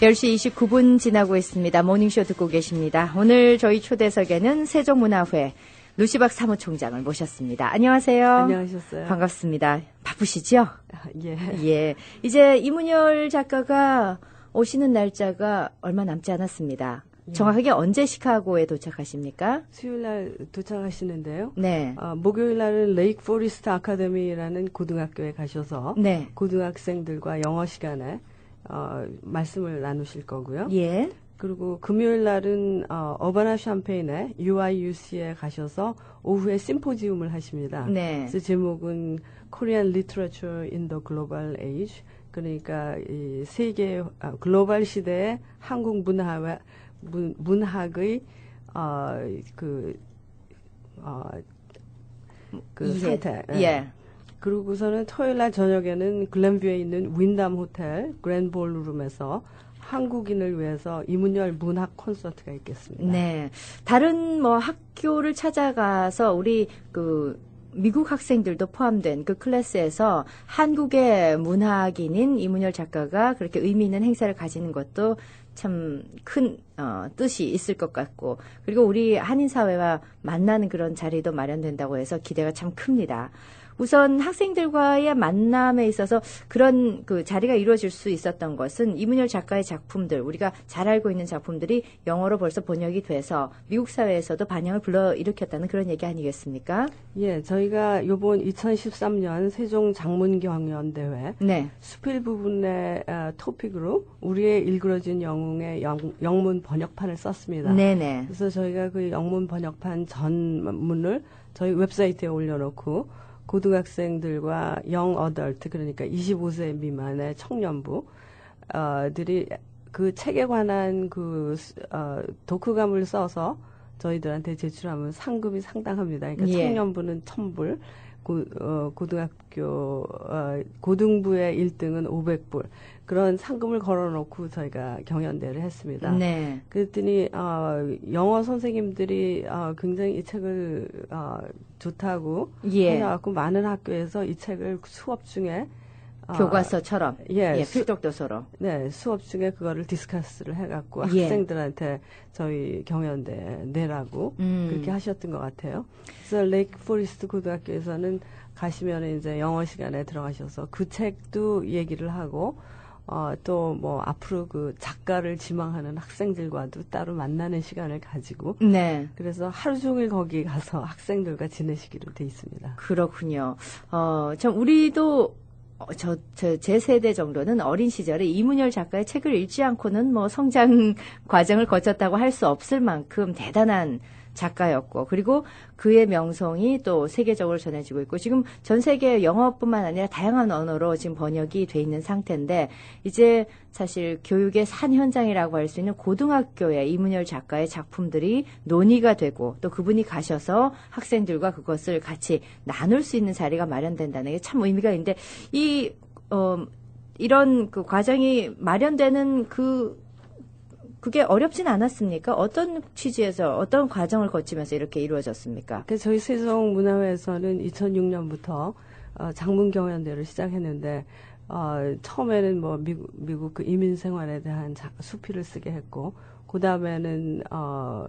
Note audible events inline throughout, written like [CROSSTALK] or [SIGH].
10시 29분 지나고 있습니다. 모닝쇼 듣고 계십니다. 오늘 저희 초대석에는 세종문화회 루시박 사무총장을 모셨습니다. 안녕하세요. 안녕하셨어요. 반갑습니다. 바쁘시죠? 예. 예. 이제 이문열 작가가 오시는 날짜가 얼마 남지 않았습니다. 예. 정확하게 언제 시카고에 도착하십니까? 수요일 날 도착하시는데요. 네. 어, 목요일 날은 레이크 포리스트 아카데미라는 고등학교에 가셔서 네. 고등학생들과 영어 시간에 어, 말씀을 나누실 거고요. 예. 그리고 금요일 날은 어, 어바나 샴페인의 UIUC에 가셔서 오후에 심포지움을 하십니다. 네. 그래서 제목은 Korean Literature in the Global Age. 그러니까 이 세계 아, 글로벌 시대의 한국 문화와 문, 문학의 어그 어, 그. 상태. 예. 그러고서는 토요일 날 저녁에는 글램뷰에 있는 윈담 호텔 그랜 볼룸에서 한국인을 위해서 이문열 문학 콘서트가 있겠습니다. 네. 다른 뭐 학교를 찾아가서 우리 그 미국 학생들도 포함된 그 클래스에서 한국의 문학인인 이문열 작가가 그렇게 의미 있는 행사를 가지는 것도 참큰 어, 뜻이 있을 것 같고 그리고 우리 한인 사회와 만나는 그런 자리도 마련된다고 해서 기대가 참 큽니다. 우선 학생들과의 만남에 있어서 그런 그 자리가 이루어질 수 있었던 것은 이문열 작가의 작품들 우리가 잘 알고 있는 작품들이 영어로 벌써 번역이 돼서 미국 사회에서도 반영을 불러일으켰다는 그런 얘기 아니겠습니까? 예, 저희가 요번 2013년 세종 장문 경연 대회 네. 수필 부분의 어, 토픽으로 우리의 일그러진 영웅의 영, 영문 번역판을 썼습니다. 네네. 그래서 저희가 그 영문 번역판 전문을 저희 웹사이트에 올려놓고 고등학생들과 영 어덜트 그러니까 25세 미만의 청년부 어들이 그 책에 관한 그 어, 독후감을 써서 저희들한테 제출하면 상금이 상당합니다. 그러니까 예. 청년부는 1000불, 고, 어, 고등학교 어, 고등부의 1등은 500불. 그런 상금을 걸어놓고 저희가 경연대를 했습니다. 네. 그랬더니 어, 영어 선생님들이 어, 굉장히 이 책을 어, 좋다고 예. 해갖고 많은 학교에서 이 책을 수업 중에 어, 교과서처럼. 예, 예. 수- 필독 도서로. 네 수업 중에 그거를 디스커스를 해갖고 예. 학생들한테 저희 경연대 내라고 음. 그렇게 하셨던 것 같아요. 그래서 레이크 포리스트 고등학교에서는 가시면 이제 영어 시간에 들어가셔서 그 책도 얘기를 하고 어, 또 뭐 앞으로 그 작가를 지망하는 학생들과도 따로 만나는 시간을 가지고 네. 그래서 하루 종일 거기 가서 학생들과 지내시기로 돼 있습니다. 그렇군요. 어, 참, 우리도, 어, 저, 저, 제 세대 정도는 어린 시절에 이문열 작가의 책을 읽지 않고는 뭐 성장 [LAUGHS] 과정을 거쳤다고 할 수 없을 만큼 대단한 작가였고, 그리고 그의 명성이 또 세계적으로 전해지고 있고, 지금 전 세계 영어뿐만 아니라 다양한 언어로 지금 번역이 돼 있는 상태인데, 이제 사실 교육의 산 현장이라고 할 수 있는 고등학교에 이문열 작가의 작품들이 논의가 되고, 또 그분이 가셔서 학생들과 그것을 같이 나눌 수 있는 자리가 마련된다는 게 참 의미가 있는데, 이, 어, 이런 그 과정이 마련되는 그 그게 어렵진 않았습니까? 어떤 취지에서 어떤 과정을 거치면서 이렇게 이루어졌습니까? 그 저희 세종 문화회에서는 2006년부터 어, 장문 경연대를 시작했는데 어, 처음에는 뭐 미국, 미국 그 이민 생활에 대한 자, 수필을 쓰게 했고 그 다음에는 어,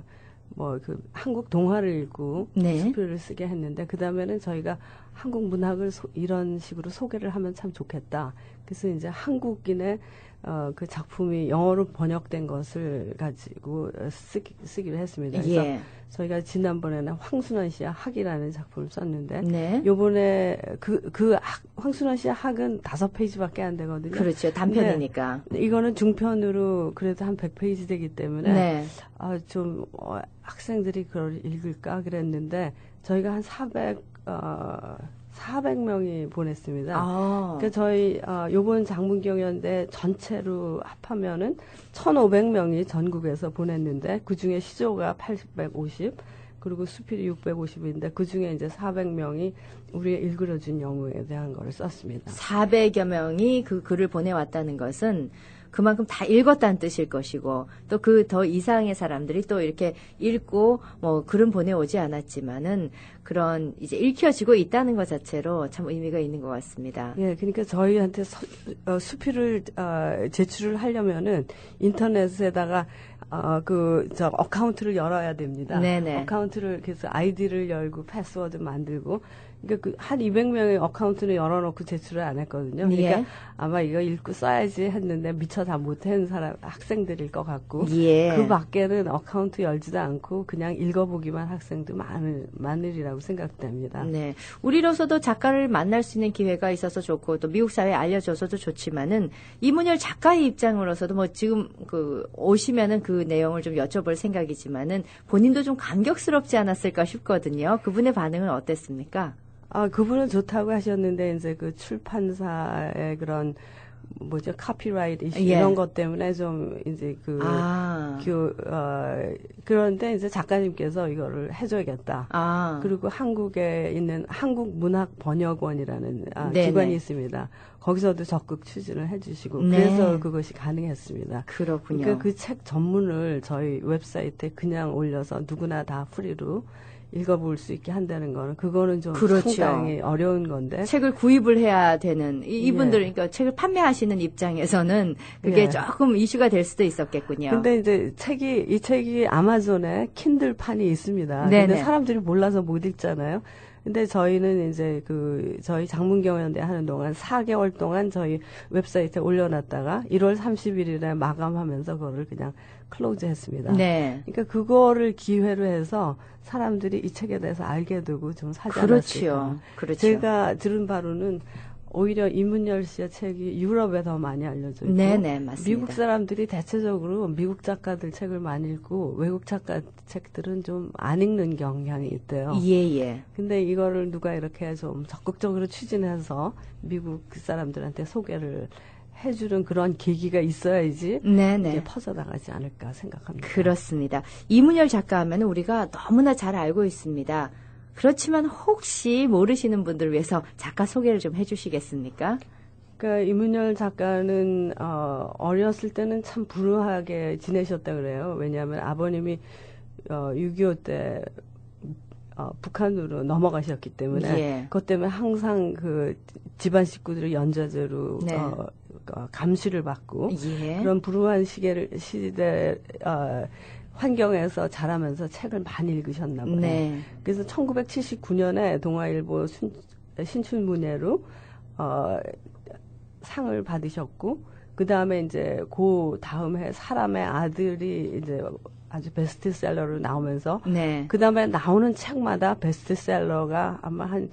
뭐 그 한국 동화를 읽고 네. 수필을 쓰게 했는데 그 다음에는 저희가 한국 문학을 소- 이런 식으로 소개를 하면 참 좋겠다. 그래서 이제 한국인의 어, 그 작품이 영어로 번역된 것을 가지고 어, 쓰기, 쓰기로 했습니다. 그래서 예. 저희가 지난번에는 황순원 씨의 학이라는 작품을 썼는데 네. 요번에 그, 그 학, 황순원 씨의 학은 다섯 페이지밖에 안 되거든요. 그렇죠. 단편이니까. 이거는 중편으로 그래도 한 100페이지 되기 때문에 네. 아, 좀 어, 학생들이 그걸 읽을까 그랬는데 저희가 한 400, 어, 400명이 보냈습니다. 아. 그러니까 저희 어, 요번 장문 경연대 전체로 합하면은 1,500명이 전국에서 보냈는데 그 중에 시조가 850 그리고 수필이 650인데 그 중에 이제 400명이 우리의 일그러진 영웅에 대한 거를 썼습니다. 400여 명이 그 글을 보내왔다는 것은 그만큼 다 읽었다는 뜻일 것이고 또 그 더 이상의 사람들이 또 이렇게 읽고 뭐 글은 보내오지 않았지만은 그런 이제 읽혀지고 있다는 것 자체로 참 의미가 있는 것 같습니다. 예, 그러니까 저희한테 서, 어, 수필을 어, 제출을 하려면은 인터넷에다가 어, 그, 저, 어카운트를 열어야 됩니다. 네네. 어카운트를, 그래서 아이디를 열고 패스워드 만들고, 그러니까 그, 한 200명의 어카운트를 열어놓고 제출을 안 했거든요. 그러니까 예. 아마 이거 읽고 써야지 했는데 미처 다 못한 사람, 학생들일 것 같고. 예. 그 밖에는 어카운트 열지도 않고 그냥 읽어보기만 학생도 많을, 많으리라고 생각됩니다. 네. 우리로서도 작가를 만날 수 있는 기회가 있어서 좋고 또 미국 사회에 알려줘서도 좋지만은 이문열 작가의 입장으로서도 뭐 지금 그 오시면은 그 내용을 좀 여쭤볼 생각이지만은 본인도 좀 감격스럽지 않았을까 싶거든요. 그분의 반응은 어땠습니까? 아, 그분은 좋다고 하셨는데, 이제 그 출판사의 그런, 뭐죠, 카피라이트 이슈 예. 이런 것 때문에 좀, 이제 그, 아. 그, 어, 그런데 이제 작가님께서 이거를 해줘야겠다. 아. 그리고 한국에 있는 한국 문학 번역원이라는 아, 네네. 기관이 있습니다. 거기서도 적극 추진을 해주시고 네. 그래서 그것이 가능했습니다. 그렇군요. 그러니까 그 책 전문을 저희 웹사이트에 그냥 올려서 누구나 다 프리로 읽어볼 수 있게 한다는 거는 그거는 좀 그렇죠. 상당히 어려운 건데 책을 구입을 해야 되는 이- 이분들 예. 그러니까 책을 판매하시는 입장에서는 그게 예. 조금 이슈가 될 수도 있었겠군요. 근데 이제 책이 이 책이 아마존에 킨들판이 있습니다. 네네. 근데 사람들이 몰라서 못 읽잖아요. 근데 저희는 이제 그 저희 장문경연대 하는 동안 4개월 동안 저희 웹사이트에 올려놨다가 1월 30일에 마감하면서 그거를 그냥 클로즈했습니다. 네. 그러니까 그거를 기회로 해서 사람들이 이 책에 대해서 알게 되고 좀 사지. 그렇지요. 그렇죠. 제가 들은 바로는 오히려 이문열 씨의 책이 유럽에 더 많이 알려져 있고 네네 맞습니다. 미국 사람들이 대체적으로 미국 작가들 책을 많이 읽고 외국 작가 책들은 좀 안 읽는 경향이 있대요. 예예. 근데 이거를 누가 이렇게 좀 적극적으로 추진해서 미국 사람들한테 소개를 해주는 그런 계기가 있어야지 네네. 이게 퍼져나가지 않을까 생각합니다. 그렇습니다. 이문열 작가 하면 우리가 너무나 잘 알고 있습니다. 그렇지만 혹시 모르시는 분들을 위해서 작가 소개를 좀 해주시겠습니까? 그러니까 이문열 작가는 어, 어렸을 때는 참 불우하게 지내셨다 그래요. 왜냐하면 아버님이 어, 6.25때 어, 북한으로 넘어가셨기 때문에 예. 그것 때문에 항상 그 집안 식구들을 연좌제로 네. 어, 어, 감시를 받고 예. 그런 불우한 시계를 시대 어, 환경에서 자라면서 책을 많이 읽으셨나 보네요. 네. 그래서 1979년에 동아일보 순- 신춘문예로 어, 상을 받으셨고 그 다음에 이제 그 다음 해 사람의 아들이 이제 아주 베스트셀러로 나오면서 네. 그 다음에 나오는 책마다 베스트셀러가 아마 한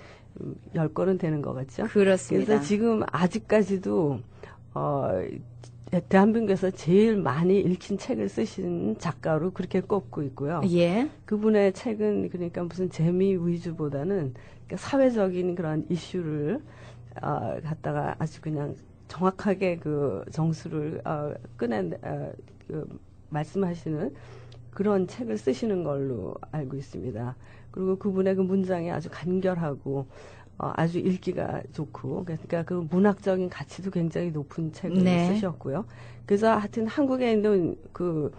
10건은 되는 것 같죠. 그렇습니다. 그래서 지금 아직까지도 어 대한민국에서 제일 많이 읽힌 책을 쓰신 작가로 그렇게 꼽고 있고요. 예. 그분의 책은 그러니까 무슨 재미 위주보다는 그러니까 사회적인 그런 이슈를 어, 갖다가 아주 그냥 정확하게 그 정수를 어, 꺼낸 어, 그 말씀하시는 그런 책을 쓰시는 걸로 알고 있습니다. 그리고 그분의 그 문장이 아주 간결하고 어, 아주 읽기가 좋고 그러니까 그 문학적인 가치도 굉장히 높은 책을 네. 쓰셨고요. 그래서 하여튼 한국에 있는 그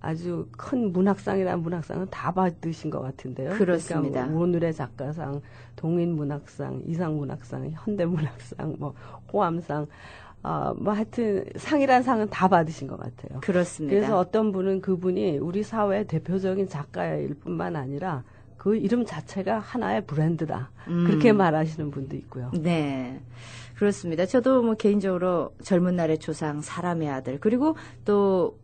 아주 큰 문학상이라는 문학상은 다 받으신 것 같은데요. 그렇습니다. 그러니까 뭐 오늘의 작가상, 동인 문학상, 이상 문학상, 현대 문학상, 뭐 호암상, 아, 뭐 하여튼 상이란 상은 다 받으신 것 같아요. 그렇습니다. 그래서 어떤 분은 그분이 우리 사회의 대표적인 작가일 뿐만 아니라 그 이름 자체가 하나의 브랜드다. 음. 그렇게 말하시는 분도 있고요. 네. 그렇습니다. 저도 뭐 개인적으로 젊은 날의 조상, 사람의 아들, 그리고 또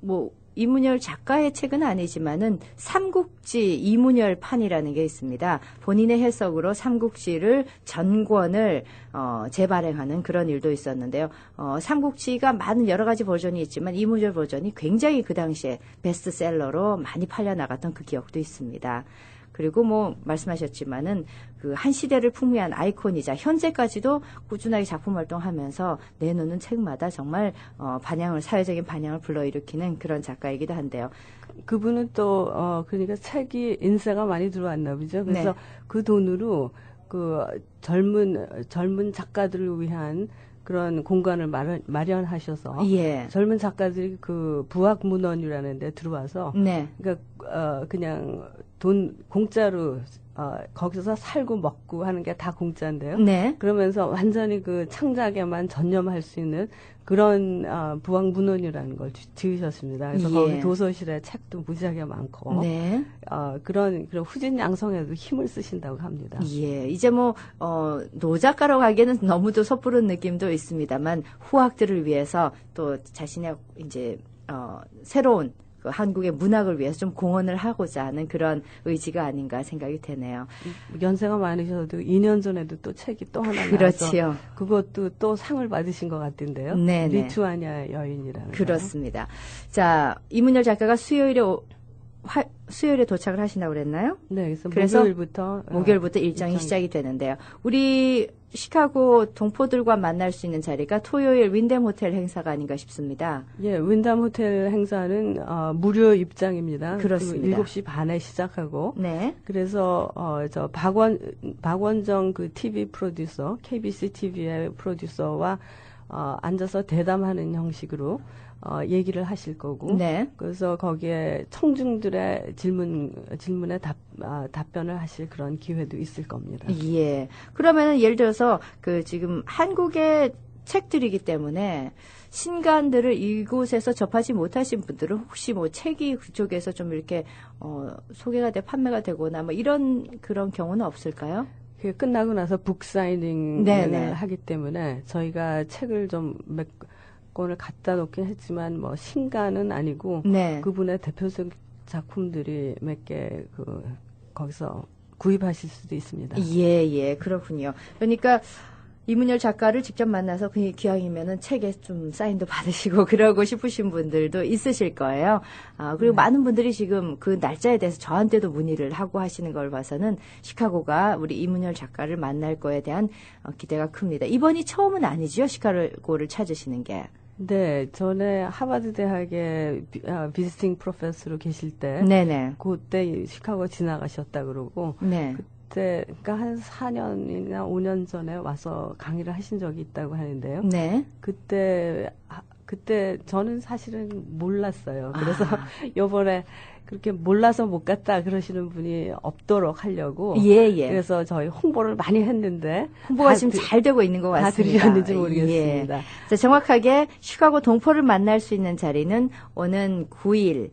뭐 이문열 작가의 책은 아니지만은 삼국지 이문열 판이라는 게 있습니다. 본인의 해석으로 삼국지를 전권을 어, 재발행하는 그런 일도 있었는데요. 어, 삼국지가 많은 여러 가지 버전이 있지만 이문열 버전이 굉장히 그 당시에 베스트셀러로 많이 팔려 나갔던 그 기억도 있습니다. 그리고 뭐 말씀하셨지만은 그 한 시대를 풍미한 아이콘이자 현재까지도 꾸준하게 작품 활동하면서 내놓는 책마다 정말 어 반향을 사회적인 반향을 불러일으키는 그런 작가이기도 한데요. 그분은 또, 어, 그러니까 책이 인세가 많이 들어왔나 보죠. 그래서 네. 그 돈으로 그 젊은, 젊은 작가들을 위한 그 그런 공간을 마련, 마련하셔서 예. 젊은 작가들이 그 부학 문헌이라는 데 들어와서 네. 그러니까 어 그냥 돈 공짜로 어 거기서 살고 먹고 하는 게 다 공짜인데요. 네. 그러면서 완전히 그 창작에만 전념할 수 있는 그런 어, 부학 문헌이라는 걸 지- 지으셨습니다. 그래서 예. 거기 도서실에 책도 무지하게 많고 네. 어, 그런 그런 후진 양성에도 힘을 쓰신다고 합니다. 예, 이제 뭐, 어, 노작가라고 하기에는 너무도 섣부른 느낌도 있습니다만, 후학들을 위해서 또 자신의 이제, 어, 새로운 그 한국의 문학을 위해서 좀 공헌을 하고자 하는 그런 의지가 아닌가 생각이 되네요. 연세가 많으셔도 2년 전에도 또 책이 또 하나 그렇지요. 그것도 또 상을 받으신 것 같은데요. 네네. 리투아니아 여인이라는 그렇습니다. 자, 이문열 작가가 수요일에, 오- 화- 수요일에 도착을 하신다고 그랬나요? 네, 그래서, 그래서 목요일부터 어, 목요일부터 일정이 일정이- 시작이 되는데요. 우리 시카고 동포들과 만날 수 있는 자리가 토요일 윈뎀 호텔 행사가 아닌가 싶습니다. 예, 윈담 호텔 행사는 어, 무료 입장입니다. 그렇습니다. 그 7시 반에 시작하고 네. 그래서 어, 저 박원 박원정 그 TV 프로듀서, KBC TV의 프로듀서와 어, 앉아서 대담하는 형식으로 어, 얘기를 하실 거고 네. 그래서 거기에 청중들의 질문 질문에 답 아, 답변을 하실 그런 기회도 있을 겁니다. 예. 그러면은 예를 들어서 그 지금 한국의 책들이기 때문에 신간들을 이곳에서 접하지 못하신 분들은 혹시 뭐 책이 그쪽에서 좀 이렇게 어 소개가 돼 판매가 되거나 뭐 이런 그런 경우는 없을까요? 그게 끝나고 나서 북사이닝을 네네. 하기 때문에 저희가 책을 좀 몇 권을 갖다 놓긴 했지만 뭐 신간은 아니고 네. 그분의 대표적 작품들이 몇 개 그 거기서 구입하실 수도 있습니다. 예, 예, 그렇군요. 그러니까 이문열 작가를 직접 만나서 그 기왕이면은 책에 좀 사인도 받으시고 [LAUGHS] 그러고 싶으신 분들도 있으실 거예요. 아, 그리고 많은 분들이 지금 그 날짜에 대해서 저한테도 문의를 하고 하시는 걸 봐서는 시카고가 우리 이문열 작가를 만날 거에 대한 어, 기대가 큽니다. 이번이 처음은 아니죠? 시카고를 찾으시는 게. 네, 전에 하버드 대학에 비, 아, 비스팅 프로페서로 계실 때 네네. 그때 시카고 지나가셨다 그러고 네. 그 때 그러니까 한 4년이나 5년 전에 와서 강의를 하신 적이 있다고 하는데요. 네. 그때 아, 그때 저는 사실은 몰랐어요. 그래서 아. [LAUGHS] 요번에 그렇게 몰라서 못 갔다 그러시는 분이 없도록 하려고 예, 예. 그래서 저희 홍보를 많이 했는데 홍보가 다 지금 드- 잘 되고 있는 것다 같습니다. 들으셨는지 예. 모르겠습니다. 자, 정확하게 시카고 동포를 만날 수 있는 자리는 오는 9일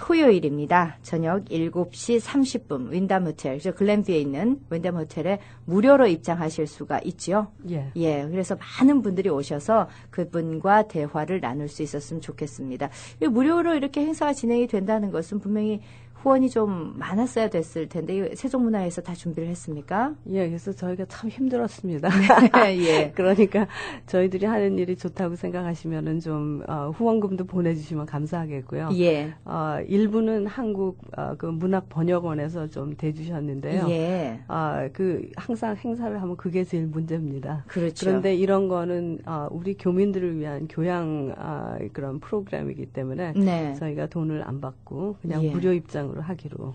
토요일입니다. 저녁 7시 30분 윈담 호텔, 저 글램비에 있는 윈담 호텔에 무료로 입장하실 수가 있지요. 예. 예, 그래서 많은 분들이 오셔서 그분과 대화를 나눌 수 있었으면 좋겠습니다. 이 무료로 이렇게 행사가 진행이 된다는 것은 분명히 후원이 좀 많았어야 됐을 텐데 이 세종문화에서 다 준비를 했습니까? 예, 그래서 저희가 참 힘들었습니다. [LAUGHS] 예. [LAUGHS] 그러니까 저희들이 하는 일이 좋다고 생각하시면은 좀 어, 후원금도 보내주시면 감사하겠고요. 예. 어, 일부는 한국 어, 그 문학 번역원에서 좀 대주셨는데요. 예. 아, 그 항상 행사를 하면 그게 제일 문제입니다. 그렇죠. 그런데 이런 거는 아, 우리 교민들을 위한 교양 아, 그런 프로그램이기 때문에 네. 저희가 돈을 안 받고 그냥 예. 무료 입장 으로 하기로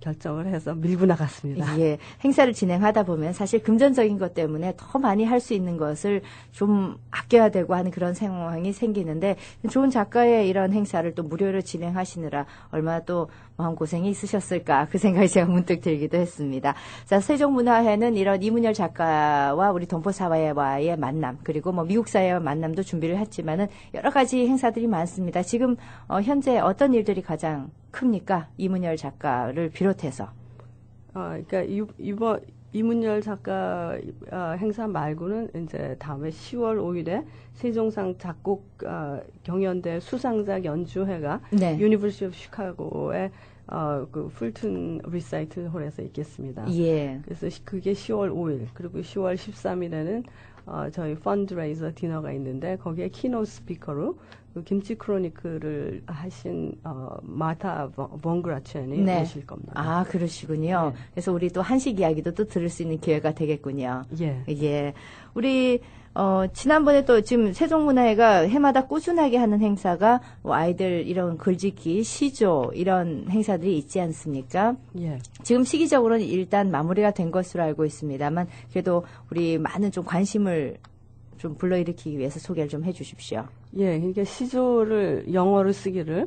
결정을 해서 밀고 나갔습니다. 예, 행사를 진행하다 보면 사실 금전적인 것 때문에 더 많이 할 수 있는 것을 좀 아껴야 되고 하는 그런 상황이 생기는데 좋은 작가의 이런 행사를 또 무료로 진행하시느라 얼마나 또 마음고생이 있으셨을까 그 생각이 제가 문득 들기도 했습니다. 자, 세종문화회는 이런 이문열 작가와 우리 동포사회와의 만남 그리고 뭐 미국 사회와 만남도 준비를 했지만은 여러 가지 행사들이 많습니다. 지금 어, 현재 어떤 일들이 가장 큽니까? 이문열 작가를 비롯해서. 아, 그러니까 이, 이번 이문열 작가 아, 행사 말고는 이제 다음에 10월 5일에 세종상 작곡 아, 경연대 수상작 연주회가 네. 유니버시티 오브 시카고의 어, 그 풀튼 리사이트 홀에서 있겠습니다. 예. 그래서 시- 그게 10월 5일 그리고 10월 13일에는 어, 저희 펀드레이저 디너가 있는데 거기에 키노 스피커로 그 김치 크로니클을 하신 어, 마타 번그라첸이 네. 오실 겁니다. 아, 그러시군요. 네. 그래서 우리 또 한식 이야기도 또 들을 수 있는 기회가 되겠군요. 예. 예. 우리, 어, 지난번에 또 지금 세종문화회가 해마다 꾸준하게 하는 행사가 뭐 아이들 이런 글짓기, 시조, 이런 행사들이 있지 않습니까? 예. 지금 시기적으로는 일단 마무리가 된 것으로 알고 있습니다만 그래도 우리 많은 좀 관심을 좀 불러일으키기 위해서 소개를 좀 해주십시오. 예, 그러니까 시조를 영어로 쓰기를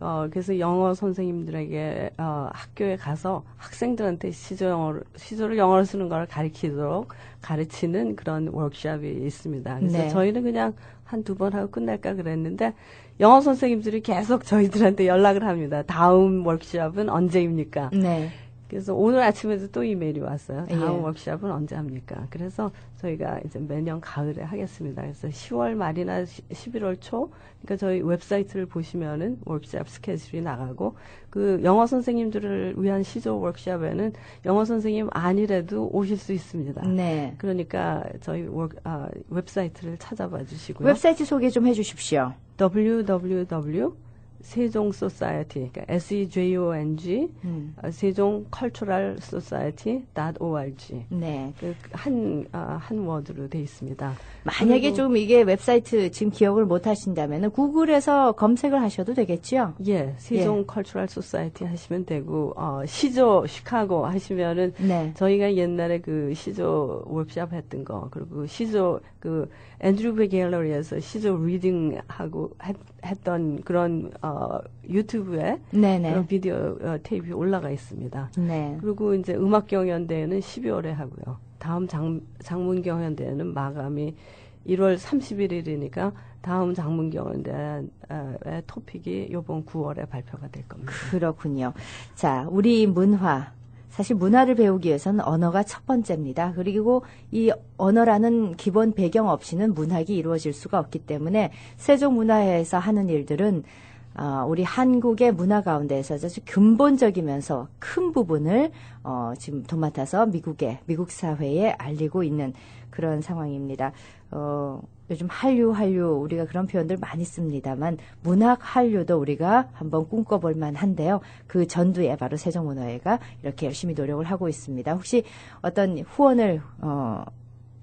어, 그래서 영어 선생님들에게 어, 학교에 가서 학생들한테 시조 영어를, 시조를 영어로 쓰는 걸 가르치도록 가르치는 그런 워크숍이 있습니다. 그래서 네. 저희는 그냥 한 두 번 하고 끝낼까 그랬는데 영어 선생님들이 계속 저희들한테 연락을 합니다. 다음 워크숍은 언제입니까? 네. 그래서 오늘 아침에도 또 이메일이 왔어요. 다음 예. 워크숍은 언제 합니까? 그래서 저희가 이제 매년 가을에 하겠습니다. 그래서 10월 말이나 11월 초, 그러니까 저희 웹사이트를 보시면은 워크숍 스케줄이 나가고 그 영어 선생님들을 위한 시조 워크숍에는 영어 선생님 아니래도 오실 수 있습니다. 네. 그러니까 저희 워, 아, 웹사이트를 찾아봐 주시고요. 웹사이트 소개 좀 해주십시오. www 세종 소사이티 그러니까 S E J O N G 음. 어, 세종 컬처럴 소사이티 .org 네. 그한한 한 워드로 돼 있습니다. 만약에 좀 이게 웹사이트 지금 기억을 못 하신다면 구글에서 검색을 하셔도 되겠죠? 예, 세종 컬처럴 소사이티 하시면 되고 어, 시조 시카고 하시면은 네. 저희가 옛날에 그 시조 워크샵 했던 거 그리고 시조 그 앤드루베 갤러리에서 시조 리딩 하고 했, 했던 그런 어, 유튜브에 네네. 그런 비디오 어, 테이프 올라가 있습니다. 네. 그리고 이제 음악 경연대회는 12월에 하고요. 다음 장, 장문 경연대회는 마감이 1월 31일이니까 다음 장문 경연대회의 토픽이 이번 9월에 발표가 될 겁니다. 그렇군요. 자, 우리 문화. 사실 문화를 배우기 위해서는 언어가 첫 번째입니다. 그리고 이 언어라는 기본 배경 없이는 문학이 이루어질 수가 없기 때문에 세종문화회에서 하는 일들은 어, 우리 한국의 문화 가운데에서 아주 근본적이면서 큰 부분을 어, 지금 도맡아서 미국에 미국 사회에 알리고 있는 그런 상황입니다. 어, 요즘 한류 한류 우리가 그런 표현들 많이 씁니다만 문학 한류도 우리가 한번 꿈꿔볼 만한데요. 그 전두에 바로 세종문화회가 이렇게 열심히 노력을 하고 있습니다. 혹시 어떤 후원을 어,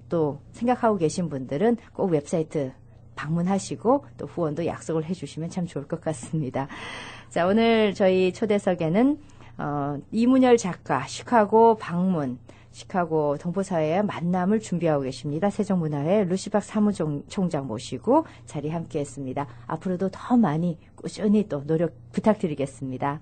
또 생각하고 계신 분들은 꼭 웹사이트 방문하시고 또 후원도 약속을 해주시면 참 좋을 것 같습니다. 자 오늘 저희 초대석에는 어, 이문열 작가 시카고 방문 시카고 동포사회의 만남을 준비하고 계십니다. 세종문화회 루시박 사무총장 모시고 자리 함께했습니다. 앞으로도 더 많이 꾸준히 또 노력 부탁드리겠습니다.